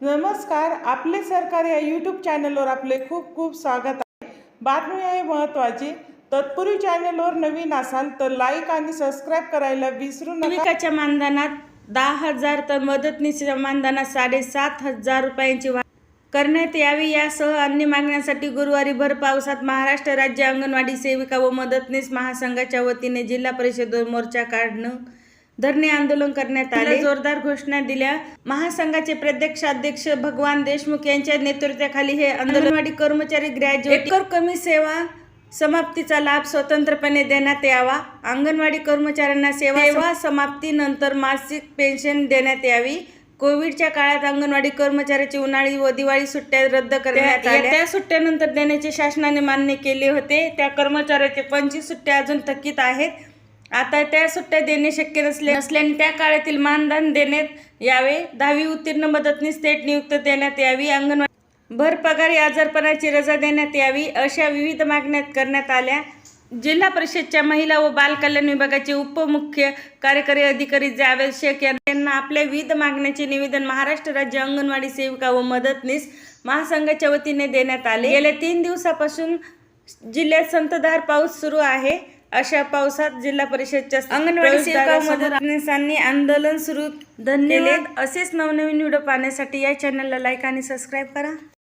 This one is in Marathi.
नमस्कार आपले सरकार या यूट्यूब चॅनलवर आपले खूप खूप स्वागत आहे. बातमी आहे महत्त्वाची तत्पूर्वी चॅनलवर नवीन असाल तर लाईक आणि सबस्क्राईब करायला विसरू नका. मानधनात दहा हजार तर मदतनीसच्या मानधनात साडेसात हजार रुपयांची वाढ करण्यात यावी. यासह अन्य मागण्यांसाठी गुरुवारी भर पावसात महाराष्ट्र राज्य अंगणवाडी सेविका व मदतनीस महासंघाच्या वतीने जिल्हा परिषदेवर मोर्चा काढणं धरणे आंदोलन करण्यात आले. जोरदार घोषणा दिल्या. महासंघाचे प्रदेशाध्यक्ष भगवान देशमुख यांच्या नेतृत्वाखाली हे अंगणवाडी कर्मचारी ग्रॅज्युएट एकर कमी सेवा समाप्तीचा लाभ स्वतंत्रपणे देण्यात यावा. अंगणवाडी कर्मचाऱ्यांना सेवा सेवा समाप्तीनंतर मासिक पेन्शन देण्यात यावी. कोविडच्या काळात अंगणवाडी कर्मचाऱ्याची उन्हाळी व दिवाळी सुट्ट्या रद्द करण्यात आल्या. त्या सुट्ट्यानंतर देण्याचे शासनाने मान्य केले होते. त्या कर्मचाऱ्याचे पंचवीस सुट्ट्या अजून थकीत आहेत. आता त्या सुट्ट्या देणे शक्य नसले नसल्याने त्या काळातील मानधन देण्यात यावे. दहावी उत्तीर्ण मदतनीस थेट नियुक्त देण्यात यावी. अंगणवाडी भर पगारी आजारपणाची रजा देण्यात यावी अशा विविध मागण्या करण्यात आल्या. जिल्हा परिषदच्या महिला व बाल कल्याण विभागाचे उपमुख्य कार्यकारी अधिकारी जावेद शेख यांना आपल्या विविध मागण्याचे निवेदन महाराष्ट्र राज्य अंगणवाडी सेविका व मदतनीस महासंघाच्या वतीने देण्यात आले. गेल्या तीन दिवसापासून जिल्ह्यात संतधार पाऊस सुरू आहे. अशा पावसात जिल्हा परिषदच्या अंगणवाडी आंदोलन सुरू धन्यवाद. असेच नवनवीन व्हिडिओ पाहण्यासाठी या चॅनलला लाईक आणि सबस्क्राईब करा.